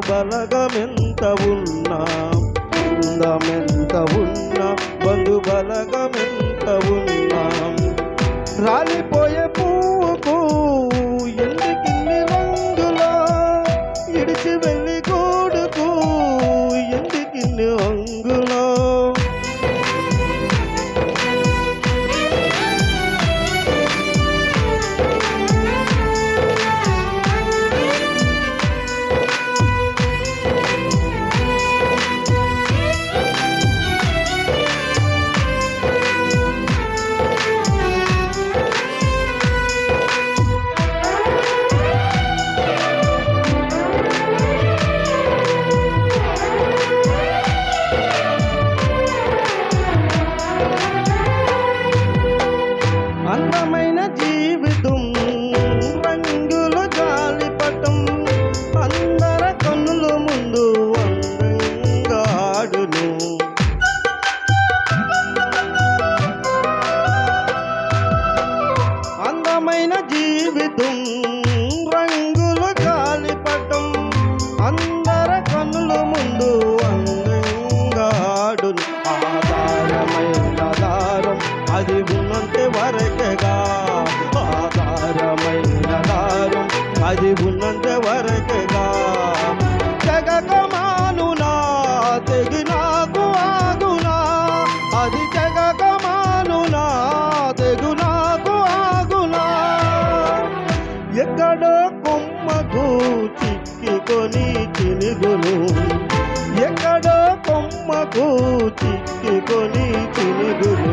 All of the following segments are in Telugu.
బంధు బలగమెంత ఉన్నా అందమెంత ఉన్నా బంధు బలగమెంత ఉన్నా రాలిపోయే పువ్వుకు ఎందుకిన్ని రంగులా ఇడిచి వెళ్ళి అందమైన జీవితం రంగుల జాలిపటం అందర కన్నుల ముందు అందంగాడును. అందమైన జీవితం రంగుల జాలిపటం అందర కన్నుల ముందు అది ఉన్నంతే వరకగా తెగి నాకు ఆగునా? అది తెగకమానునా తెగు నాకు ఆగునా? ఎక్కడో కొమ్మకు చిక్కుకొని చినుగులు. ఎక్కడో కొమ్మకు చిక్కుకొని చినుగులు.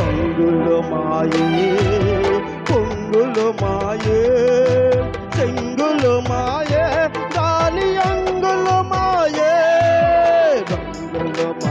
రంగులు మాయే పొంగులు మాయే.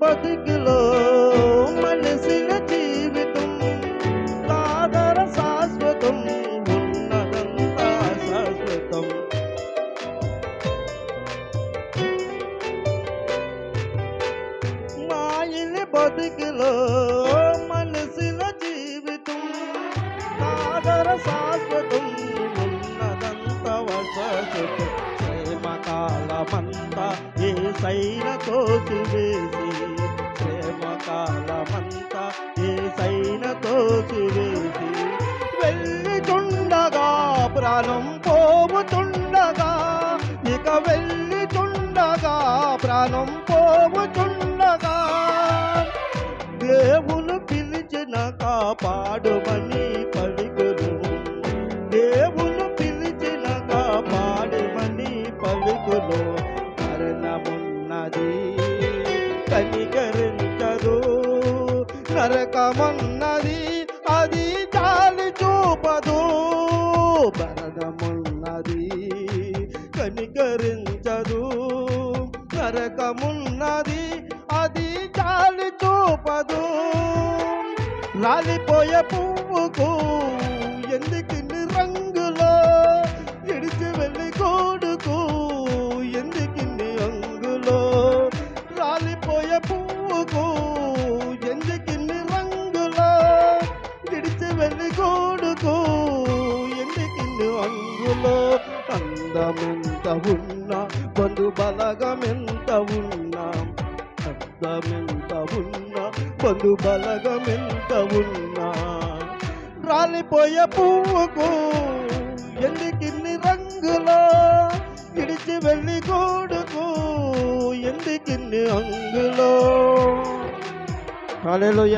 బతుకులో మనిషిన జీవితం కాదర శాశ్వతం ఉన్నదంతా శాశ్వతం. మాయిని బతుకులో మనిషిన జీవితం కాదర శాశ్వతం ఉన్నదంతా శాశ్వతం ప్రేమకాలమంతా ఏ సైన తోసివేసి వేసి ప్రాణం పోవుచుండగా దేవులు పిలిచిన కాపాడుమని పలుకులు. దేవులు పిలిచిన కాపాడుమని పలుకులు. మరణమున్నది కనికరించదు. నరకమున్నది అది చాలి చూపదు. మరణమున్నది కనికరించదు. నరకమున్నది అది చాలి చూపదు. రాలిపోయే పువ్వుకు ఎందుకిన్ని రంగులో ఇడిచి వెళ్ళి గోడుకు? ఎందుకిన్ని అంగులో రాలిపోయే పువ్వుకు ఎందుకిన్ని రంగులో ఇడిచి వెళ్ళి గోడుకు? ఎందుకిన్ని అంగులో అందమెంత ఉన్నా బంధు బలగమెంత ఉన్నా అందమెంత ఉన్నా బంధు బలగమెంత ఉన్నా. రాలిపోయే పువ్వుకు ఎందుకిన్ని రంగులో? ఇడిచి వెళ్ళి గోడుకు ఎందుకిన్ని అంగులో? హల్లెలూయా.